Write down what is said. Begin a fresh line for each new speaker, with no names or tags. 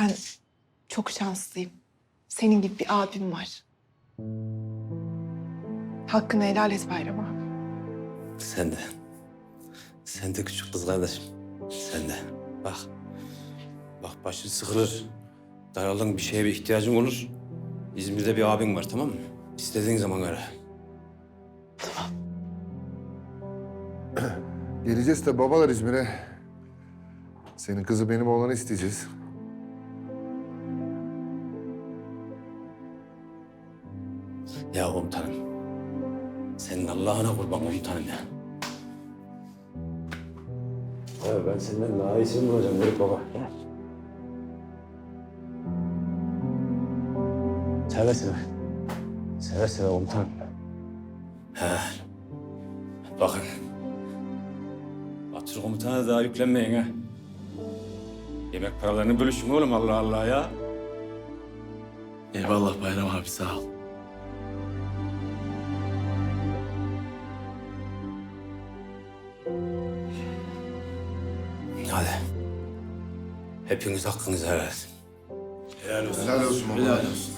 Ben çok şanslıyım. Senin gibi bir abim var. Hakkını helal et Bayram abi.
Sen de. Sen de küçük kız kardeşim. Sen de. Bak. Bak başın sıkılır. Daraldın bir şeye bir ihtiyacın olur. İzmir'de bir abin var tamam mı? İstediğin zaman ara.
Geleceğiz de babalar İzmir'e. Senin kızı benim oğlanı isteyeceğiz.
Ya komutanım. Senin Allah'ına kurban komutanım ya. Ya ben senden daha iyisini bulacağım Melih Baba. Seve seve. Seve seve komutanım. He. Bakın. Batır komutana daha yüklenmeyin ha. Yemek paralarını bölüşün oğlum Allah Allah ya.
Eyvallah Bayram abi sağ ol.
Hadi. Hepiniz hakkınızı helal edin.
Helal olsun.
Helal olsun.
Helal olsun.